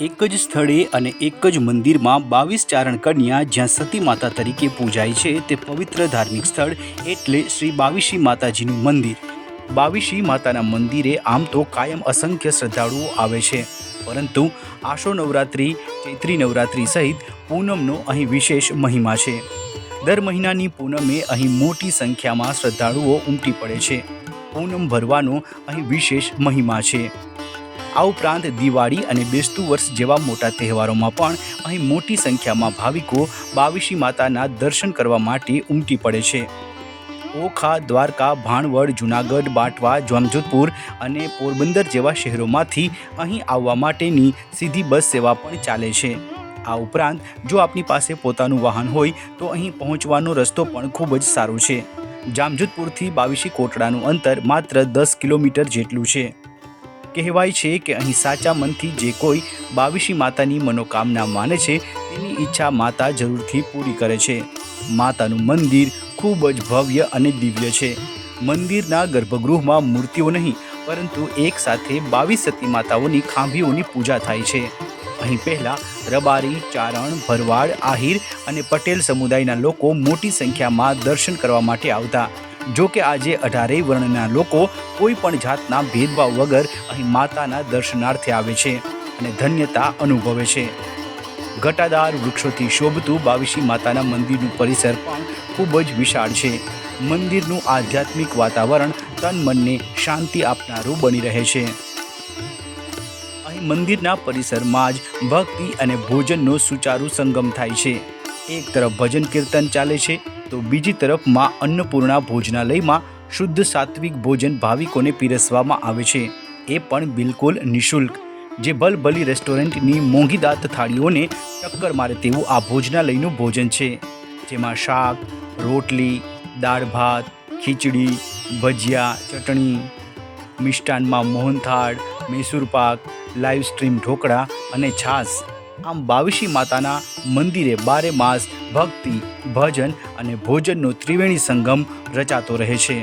એક જ સ્થળે અને એક જ મંદિરમાં બાવીસ ચારણ કન્યા જ્યાં સતી માતા તરીકે પૂજાય છે, તે પવિત્ર ધાર્મિક સ્થળ એટલે શ્રી બાવીશી માતાજીનું મંદિર. બાવીશી માતાના મંદિરે આમ તો કાયમ અસંખ્ય શ્રદ્ધાળુઓ આવે છે. પરંતુ આશો નવરાત્રિ, ચૈત્રી નવરાત્રિ સહિત પૂનમનો અહીં વિશેષ મહિમા છે. દર મહિનાની પૂનમે અહીં મોટી સંખ્યામાં શ્રદ્ધાળુઓ ઉમટી પડે છે. પૂનમ ભરવાનો અહીં વિશેષ મહિમા છે. આ ઉપરાંત દિવાળી અને બેસતું વર્ષ જેવા મોટા તહેવારોમાં પણ અહીં મોટી સંખ્યામાં ભાવિકો બાવીશી માતાના દર્શન કરવા માટે ઉમટી પડે છે. ઓખા, દ્વારકા, ભાણવડ, જુનાગઢ, બાંટવા, જામજોધપુર અને પોરબંદર જેવા શહેરોમાંથી અહીં આવવા માટેની સીધી બસ સેવા પણ ચાલે છે. આ ઉપરાંત જો આપની પાસે પોતાનું વાહન હોય તો અહીં પહોંચવાનો રસ્તો પણ ખૂબ જ સારો છે. જામજોધપુરથી બાવીશી કોટડાનું અંતર માત્ર દસ કિલોમીટર જેટલું છે. કહેવાય છે કે અહીં સાચા મનથી જે કોઈ બાવીશી માતાની મનોકામના માને છે, તેની ઈચ્છા માતા જરૂરથી પૂરી કરે છે. માતાનું મંદિર ખૂબ જ ભવ્ય અને દિવ્ય છે. મંદિરના ગર્ભગૃહમાં મૂર્તિઓ નહીં, પરંતુ એક સાથે બાવીસ સતી માતાઓની ખાંભીઓની પૂજા થાય છે. અહીં પહેલાં રબારી, ચારણ, ભરવાડ, આહિર અને પટેલ સમુદાયના લોકો મોટી સંખ્યામાં દર્શન કરવા માટે આવતા. જો કે આજે અઢારેય વર્ણના લોકો કોઈ પણ જાતના ભેદભાવ વગર અહીં માતાના દર્શનાર્થે આવે છે અને ધન્યતા અનુભવે છે. ઘટાદાર વૃક્ષોથી શોભતું બાવીશી માતાના મંદિરનું પરિસર પણ ખૂબ જ વિશાળ છે. મંદિરનું આધ્યાત્મિક વાતાવરણ તન મનને શાંતિ આપનારું બની રહે છે. અહીં મંદિરના પરિસરમાં જ ભક્તિ અને ભોજનનો સુચારુ સંગમ થાય છે. એક તરફ ભજન કીર્તન ચાલે છે તો બીજી તરફ મા અન્નપૂર્ણા ભોજનાલયમાં શુદ્ધ સાત્વિક ભોજન ભાવિકોને પીરસવામાં આવે છે. એ પણ બિલકુલ નિઃશુલ્ક. જે ભલભલી રેસ્ટોરન્ટની મોંઘીદાત થાળીઓને ટક્કર મારે તેવું આ ભોજનાલયનું ભોજન છે. જેમાં શાક, રોટલી, દાળ ભાત, ખીચડી, ભજીયા, ચટણી, મિષ્ટાનમાં મોહનથાળ, મૈસૂર પાક, લાઈવ સ્ટ્રીમ ઢોકળા અને છાશ. આમ બાવીશી માતાના મંદિરે બારે માસ ભક્તિ ભજન અને ભોજનનો ત્રિવેણી સંગમ રચાતો રહે છે.